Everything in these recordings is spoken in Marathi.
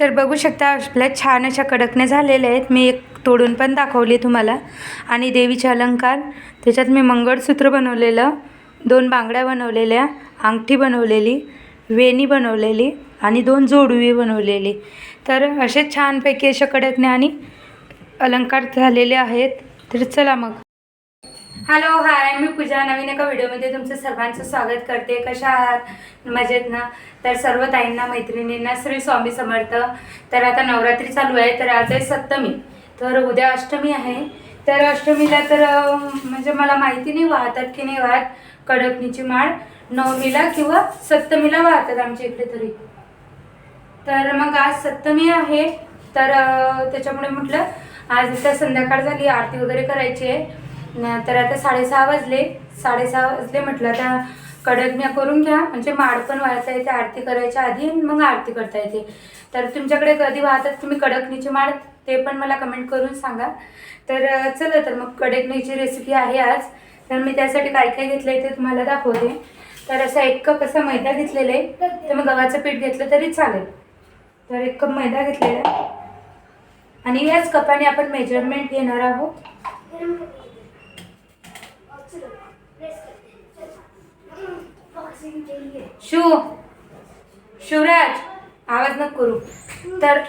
तर बघू शकता आपल्या छान अशा कडकण्या झालेल्या आहेत. मी एक तोडून पण दाखवली तुम्हाला. आणि देवीचे अलंकार. त्याच्यात मी मंगळसूत्र बनवलेलं दोन बांगड्या बनवलेल्या अंगठी बनवलेली वेणी बनवलेली आणि दोन जोडवी बनवलेली. तर असे छानपैकी अशा कडकण्या आणि अलंकार झालेले आहेत. तर चला मग. हॅलो हाय मी पूजा. नवीन एका व्हिडिओमध्ये तुमचं सर्वांचं स्वागत करते. कशा आहात? मजेत ना? तर सर्व ताईंना मैत्रिणींना श्री स्वामी समर्थ. तर आता नवरात्री चालू आहे तर आज आहे सप्तमी. तर उद्या अष्टमी आहे. तर अष्टमीला तर म्हणजे मला माहिती नाही वाहतात की नाही वाहत. कडकणीची माळ नवमीला किंवा सप्तमीला वाहतात आमच्या इकडे तरी. तर मग आज सप्तमी आहे. तर त्याच्यामुळे म्हटलं आज इथं संध्याकाळ झाली आरती वगैरे करायची आहे. तर आता साडेसहा वाजले. साडेसहा वाजले म्हटलं आता कडकण्या करून घ्या. म्हणजे माड पण वाहता येते आरती करायच्या आधी मग आरती करता येते. तर तुमच्याकडे कधी वाहतात तुम्ही कडकणीची माळ ते पण मला कमेंट करून सांगा. तर चला तर मग कडकणीची रेसिपी आहे आज. तर मी त्यासाठी काय काय घेतलं आहे ते तुम्हाला दाखवते. तर असा एक कप असा मैदा घेतलेला आहे. तर मग गव्हाचं पीठ घेतलं तरी चालेल. तर एक कप मैदा घेतलेला आहे. आणि याच कपाने आपण मेजरमेंट घेणार आहोत. शिव शिवराज आवाज न करू. तर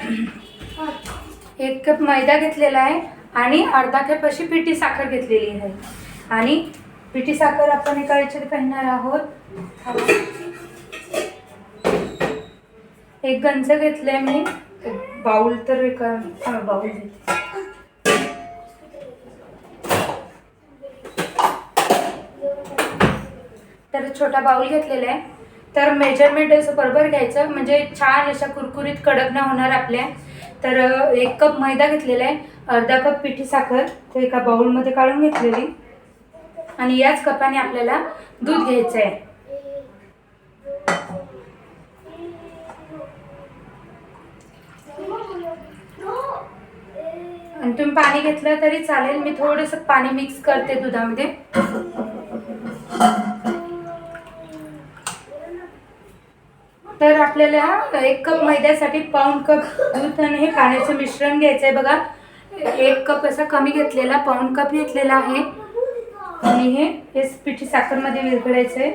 एक कप मैदा घेतलेला आहे आणि अर्धा कप अशी पिठी साखर घेतलेली आहे. आणि पिठी साखर आपण एका याच्यात घालणार आहोत. एक गंज घेतलंय मी. बाऊल तर एका बाऊल घेतले तर छोटा बाऊल घेतलेला आहे. तर मेजरमेंट असं बरोबर घ्यायचं. म्हणजे छान अशा कुरकुरीत कडक न होणार आपल्या. तर एक कप मैदा घेतलेला आहे. अर्धा कप पिठी साखर. ते एका बाऊलमध्ये काढून घेतलेली. आणि याच कपाने आपल्याला दूध घ्यायचं आहे. आणि तुम्ही पाणी घेतलं तरी चालेल. मी थोडंसं पाणी मिक्स करते दुधामध्ये. तर आपल्याला एक कप मैद्यासाठी पाऊण कप दूध आणि हे पाण्याचं मिश्रण घ्यायचं आहे बघा. एक कप असा कमी घेतलेला पाऊण कप घेतलेला आहे. आणि हे हे पिठी साखरमध्ये विरघडायचं आहे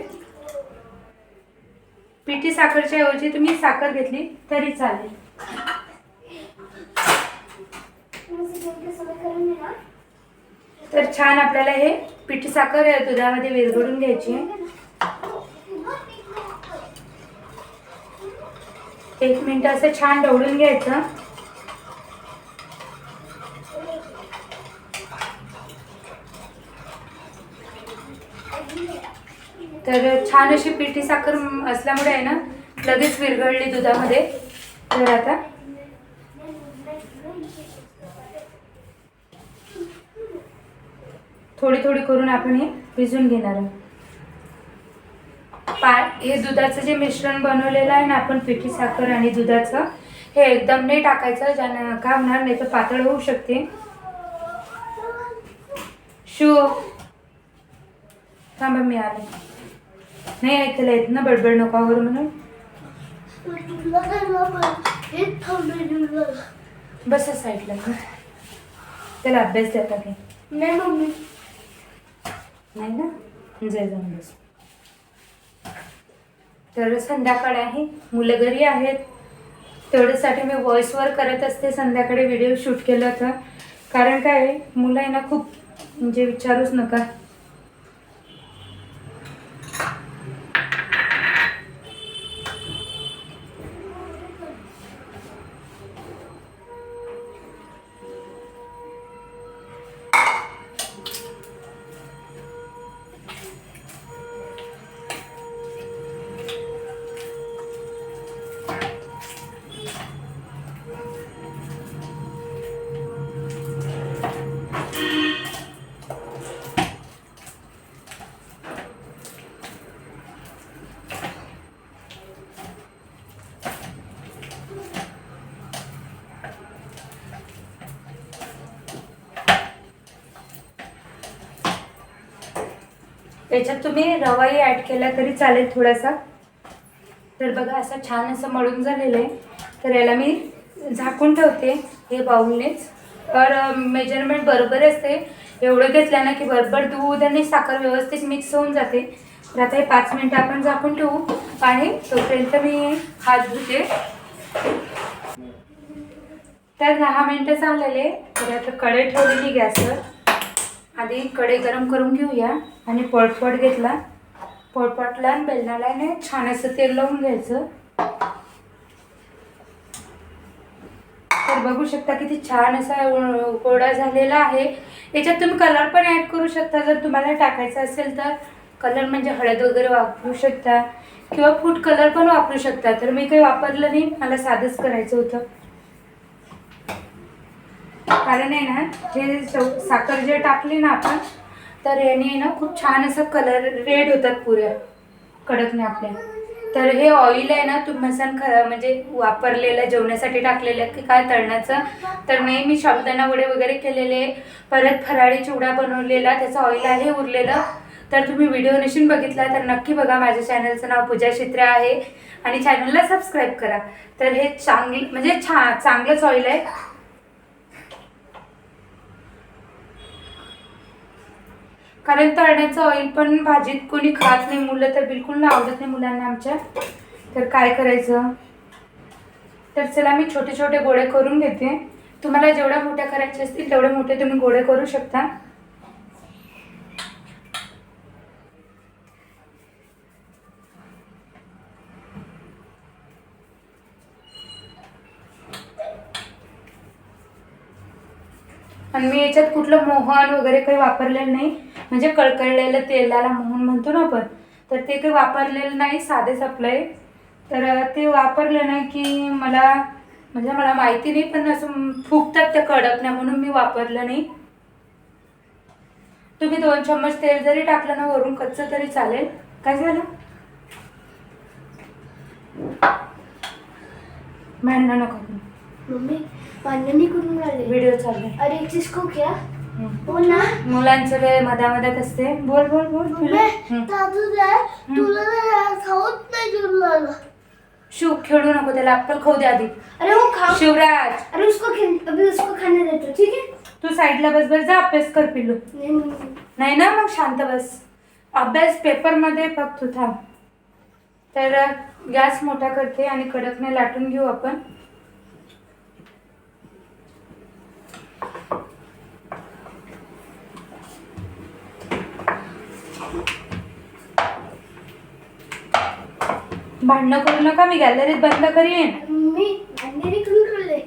पिठी साखरच्या ऐवजी तुम्ही साखर घेतली तरी चालेल. तर छान आपल्याला हे पिठी साखर या दुधामध्ये विरघडून घ्यायची आहे. एक मिनटं असं छान ढवळून घ्यायचं. तर छान अशी पिठी साखर असल्यामुळे आहे ना लगेच विरघळली दुधामध्ये. तर आता थोडी थोडी करून आपण हे भिजून घेणार आहोत. पा हे दुधाचं जे मिश्रण बनवलेलं आहे ना आपण पिठी साखर आणि दुधाचं हे एकदम नाही टाकायचं ज्यानं काय होणार नाही तर पातळ होऊ शकते. शू. थांबा मी आले. नाही ऐकायला येत ना बडबड नको करू म्हणून. बस साईडला. त्याला अभ्यास देता की. नाही मम्मी. नाही ना? जय जाऊन बस तर संध्याकाळ आहे. मुलं घरी आहेत. तेवढ्यासाठी मी व्हॉइसवर करत असते. संध्याकाळी व्हिडिओ शूट केला होता कारण काय मुलं आहे ना खूप म्हणजे विचारूच नका. त्याच्यात तुम्ही रवाही ॲड केला तरी चालेल थोडासा. तर बघा असं छान असं मळून झालेलं आहे. तर याला मी झाकून ठेवते हे बाऊलनेच तर मेजरमेंट बरोबर असते. एवढं घेतलं ना की बरोबर दूध आणि साखर व्यवस्थित मिक्स होऊन जाते. तर आता हे पाच मिनटं आपण झाकून ठेवू आणि तोपर्यंत मी हात धुते. तर दहा मिनटं झालेले. तर आता कडे ठेवलेली गॅसवर. आधी कढई गरम करून घेऊया आणि पळपट घेतला. पळपटला आणि बेलनाला आणि छान असं तेल लावून घ्यायचं. तर बघू शकता किती छान असा उ- झालेला आहे. याच्यात तुम्ही कलर पण ॲड करू शकता. जर तुम्हाला टाकायचा असेल तर कलर म्हणजे हळद वगैरे वापरू शकता किंवा फूड कलर पण वापरू शकता. तर मी काही वापरलं नाही. मला साधंच करायचं होतं. कारण आहे ना हे साखर जे टाकली ना आपण तर याने आहे ना खूप छान असं कलर रेड होतात पुऱ्या कडकने आपल्या. तर हे ऑइल आहे ना तुम्ही सण खरं म्हणजे वापरलेलं जेवण्यासाठी टाकलेलं की काय तळण्याचं. तर नाही मी शब्दांना वडे वगैरे केलेले परत फराळी चिवडा बनवलेला त्याचं ऑइल आहे उरलेलं. तर तुम्ही व्हिडिओ नशीन बघितला तर नक्की बघा माझ्या चॅनलचं नाव पूजा क्षेत्र आहे. आणि चॅनलला सबस्क्राईब करा. तर हे चांगली म्हणजे छा चांगलंच ऑइल आहे. कारण तळण्याचं ऑइल पण भाजीत कोणी खात नाही मुलं तर बिलकुल आवडत नाही मुलांना आमच्या. तर काय करायचं? तर चला मी छोटे छोटे गोळे करून घेते. तुम्हाला जेवढ्या मोठ्या करायचे असतील तेवढे मोठे तुम्ही गोळे करू शकता. आणि मी याच्यात कुठलं मोहन वगैरे काही वापरलेलं नाही. म्हणजे कळकळलेलं तेलाला मोहन म्हणतो ना आपण तर ते काही वापरलेलं नाही साधेच आपलं आहे तर ते वापरलं नाही की मला म्हणजे मला माहिती नाही पण असं फुगतात त्या कडक नाही म्हणून मी वापरलं नाही तुम्ही दोन चम्मच तेल जरी टाकलं ना वरून कच्चं तरी चालेल काय झालं भांडणं नको. मम्मी भांडण नाही करून व्हिडिओ चालू आहे. अरे जिसको क्या हम्म. मुलांचं वेळ मधामधात असते. बोल बोल बोल. बोल. शिव खेळू नको त्याला. अक्कल खाऊ दे आधी. अरे वो खाओ शिवराज. अरे उसको खे- अभी उसको खाने देते ठीक है तू साईडला बस बस. जा अभ्यास कर पिल्लू. नहीं, नहीं, नहीं. नाही ना मग शांत बस. अभ्यास पेपरमध्ये फक्त तू थांब. तर गॅस मोठा करते आणि कडकने लाटून घेऊ आपण. भांडणं करू नका मी गॅलरीत बंद करीन. भांडण नाही करून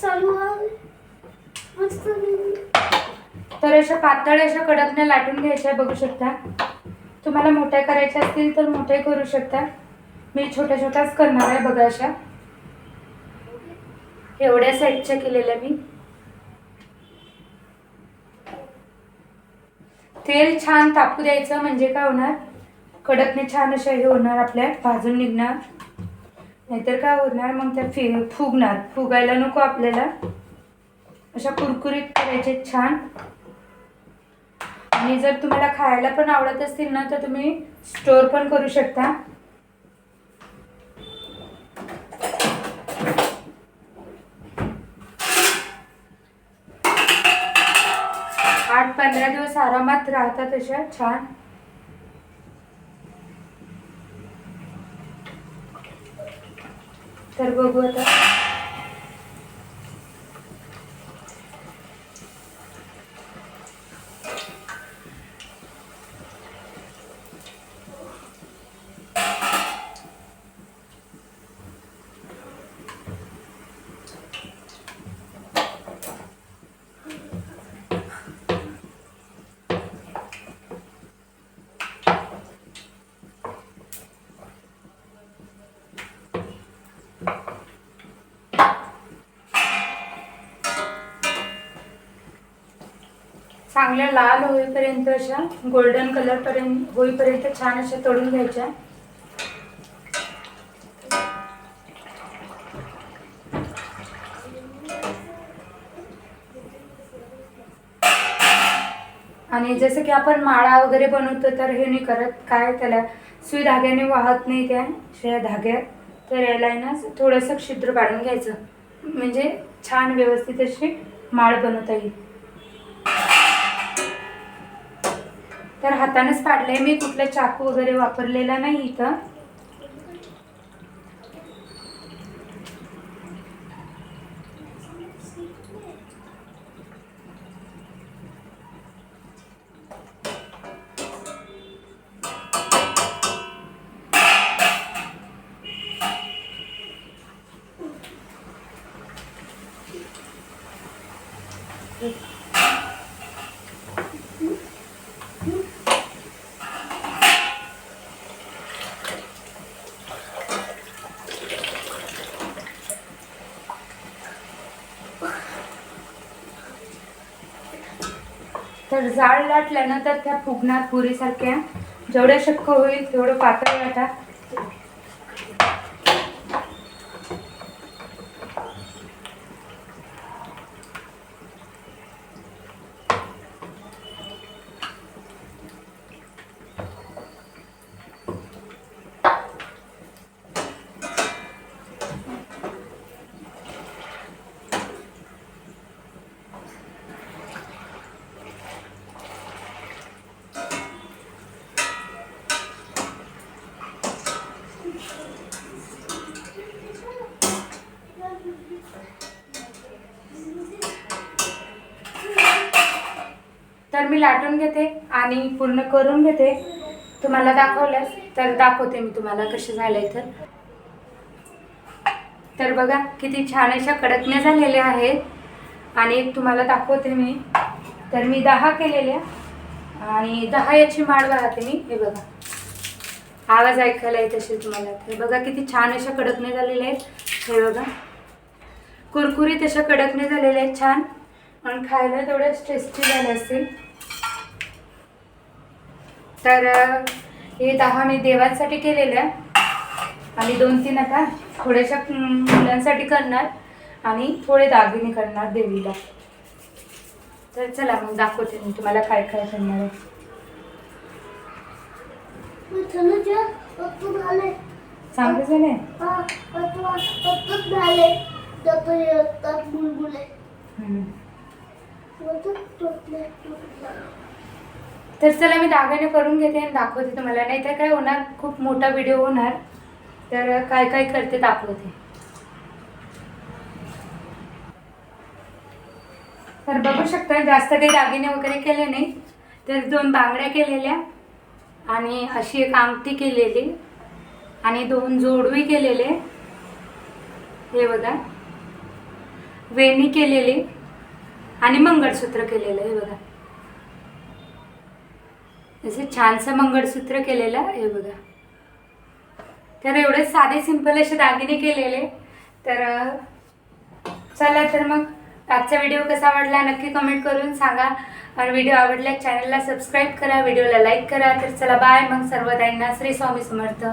चालू आहे. मस्त नाही. तर अशा पातळ अशा कडकने लाटून घ्यायच्या बघू शकता. तुम्हाला मोठ्या करायच्या असतील तर मोठे करू शकता. मी छोट्या छोट्याच करणार आहे बघा अशा. एवढ्या साईजच्या केलेल्या मी. तेल छान तापू द्यायचं म्हणजे काय होणार? कडकने छान अशा हे होणार आपल्या भाजून निघणार. नाहीतर काय होणार? मग त्या फि फुगणार. फुगायला नको आपल्याला. अशा कुरकुरीत करायचे छान. आणि जर तुम्हाला खायला पण आवडत असतील ना तर तुम्ही स्टोर पण करू शकता. पंधरा दिवस आरामात राहतात अशा छान. तर बघू आता. चांगल्या लाल होईपर्यंत अशा गोल्डन कलर पर्यंत होईपर्यंत छान अशा तळून घ्यायच्या. आणि जसं की आपण माळा वगैरे बनवतो तर हे नाही करत. काय त्याला सुई धाग्याने वाहत नाही त्या अशा धाग्यात तर याला ना थोडंसं छिद्र पाडून घ्यायचं. म्हणजे छान व्यवस्थित अशी माळ बनवता येईल. तर हातानेच पाडलंय. मी कुठला चाकू वगैरे वापरलेला नाही इथं. तर जाळ लाटल्यानंतर त्या फुगणार पुरीसारख्या जेवढ्या शक्य होईल तेवढं पातळ लाटा तर मी लाटून घेते आणि पूर्ण करून घेते. तुम्हाला दाखवल्यास तर दाखवते मी तुम्हाला कसे झाले तर. तर बघा किती छान अशा कडकण्या झालेल्या आहेत. आणि तुम्हाला दाखवते मी. तर मी दहा केलेल्या. आणि दहा याची माळ वाहते मी. हे बघा. आवाज ऐकायला येत असेल तुम्हाला. तर बघा किती छान अशा कडकण्या झालेल्या आहेत. हे बघा. कुरकुरीत अशा कडकने झालेल्या आहेत. छान. आणि खायला तेवढ्याच टेस्टी झाले असतील तर हे दहा मी देवांसाठी केलेल्या आणि दोन तीन आता थोड्याशा मुलांसाठी करणार. आणि थोडे दागिने करणार देवीला. तर चला मग दाखवते मी तुम्हाला काय काय करणार आहे. चांगले झाले? तर चला मी दागिने करून घेते आणि दाखवते तुम्हाला. नाही तर काय होणार खूप मोठा व्हिडिओ होणार. तर काय काय करते दाखवते. तर बघू शकता जास्त काही दागिने वगैरे केले नाही. तर दोन बांगड्या केलेल्या आणि अशी एक अंगठी केलेली आणि दोन जोडवी केलेले. हे बघा. वेणी केलेली आणि मंगळसूत्र केलेलं हे बघा. असे छानसं मंगळसूत्र केलेलं हे बघा. तर एवढे साधे सिंपल असे दागिने केलेले. तर चला तर मग आजचा व्हिडिओ कसा वाटला नक्की कमेंट करून सांगा. आणि व्हिडिओ आवडला चॅनलला सबस्क्राईब करा व्हिडिओला लाईक करा. तर चला बाय मग सर्व ताईंना श्री स्वामी समर्थ.